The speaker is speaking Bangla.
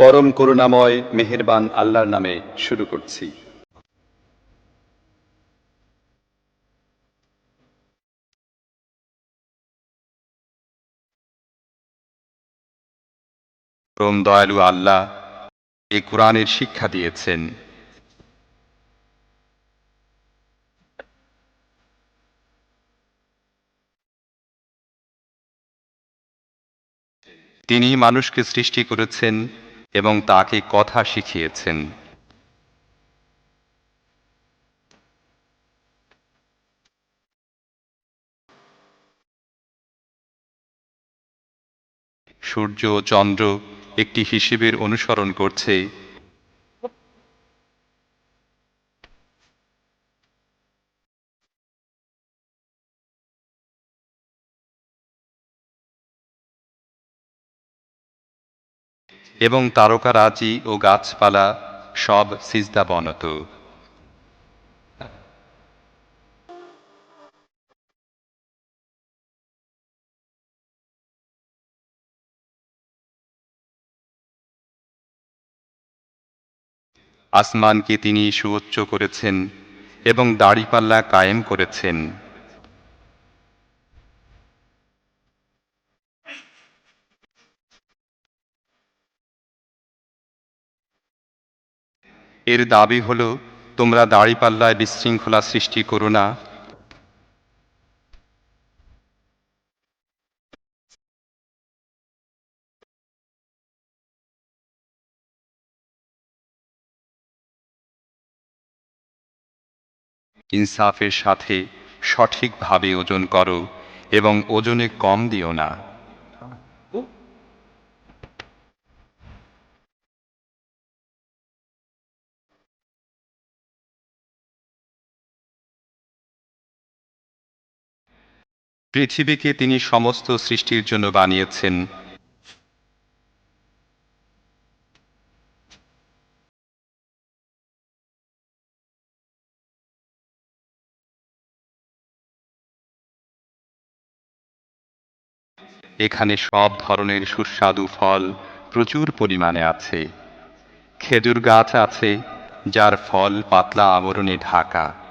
পরম করুণাময় মেহেরবান আল্লাহর নামে শুরু করছি। পরম দয়ালু আল্লাহ এই কোরআনের শিক্ষা দিয়েছেন। তিনি মানুষকে সৃষ্টি করেছেন এবং তাকে কথা শিখিয়েছেন। সূর্য চন্দ্র একটি হিসেবের অনুসরণ করছে। এবং তারকারাজি ও গাছপালা সব সিজদা বনত। আসমানকে তিনি সুউচ্চ করেছেন এবং দাড়িপাল্লা কায়েম করেছেন। এর দাবি হল, তোমরা দাড়িপাল্লায় বিশৃঙ্খলা সৃষ্টি করো না। ইনসাফের সাথে সঠিকভাবে ওজন করো এবং ওজনে কম দিও না। পৃথিবীকে তিনি সমস্ত সৃষ্টির জন্য বানিয়েছেন। এখানে সব ধরনের সুস্বাদু ফল প্রচুর পরিমাণে আছে। খেজুর গাছ আছে, যার ফল পাতলা আবরণে ঢাকা।